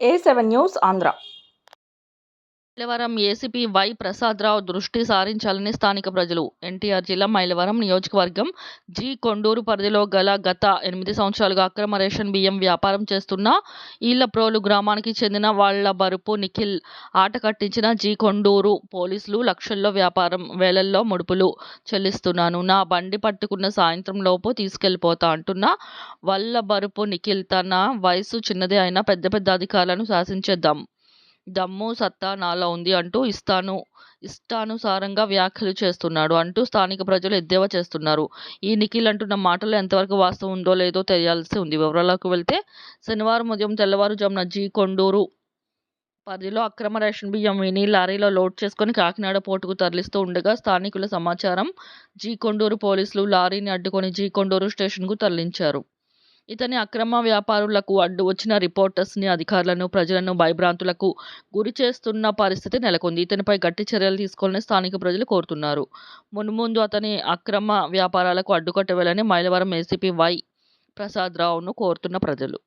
ఏ seven news Andhra Mylavaram ACP Y Prasadarao దృష్టి సారించాలని స్థానిక ప్రజలు. ఎన్టీఆర్ జిల్లా మైలవరం నియోజకవర్గం జి కొండూరు పరిధిలో గల గత ఎనిమిది సంవత్సరాలుగా అక్రమ రేషన్ బియ్యం వ్యాపారం చేస్తున్న ఈళ్ళప్రోలు గ్రామానికి చెందిన వాళ్ళ బరుపు నిఖిల్ ఆట కట్టించిన జి కొండూరు పోలీసులు లక్షల్లో వ్యాపారం వేలల్లో ముడుపులు చెల్లిస్తున్నాను. నా బండి పట్టుకున్న సాయంత్రం లోపు తీసుకెళ్ళిపోతా అంటున్న వల్ల బరుపు నిఖిల్ తన వయసు చిన్నదే అయినా పెద్ద పెద్ద అధికారులను శాసించేద్దాం. దమ్ము సత్తా నాలో ఉంది అంటూ ఇస్తాను ఇష్టానుసారంగా వ్యాఖ్యలు చేస్తున్నాడు అంటూ స్థానిక ప్రజలు ఎద్దేవా చేస్తున్నారు. ఈ నిఖిల్ అంటున్న మాటలు ఎంతవరకు వాస్తవం ఉందో లేదో తెలియాల్సి ఉంది. వివరాలకు వెళ్తే శనివారం ఉదయం తెల్లవారుజామున జీ కొండూరు పరిధిలో అక్రమ రేషన్ బియ్యం విని లారీలో లోడ్ చేసుకుని కాకినాడ పోర్టుకు తరలిస్తూ ఉండగా స్థానికుల సమాచారం జీ కొండూరు పోలీసులు లారీని అడ్డుకొని జీ కొండూరు స్టేషన్కు తరలించారు. ఇతని అక్రమ వ్యాపారులకు అడ్డు వచ్చిన రిపోర్టర్స్ని అధికారులను ప్రజలను భయభ్రాంతులకు గురి చేస్తున్న పరిస్థితి నెలకొంది. ఇతనిపై గట్టి చర్యలు తీసుకోవాలని స్థానిక ప్రజలు కోరుతున్నారు. మున్ముందు అతని అక్రమ వ్యాపారాలకు అడ్డుకట్టవేయాలని మైలవరం ఏసీపీ వై ప్రసాద్ రావును కోరుతున్న ప్రజలు.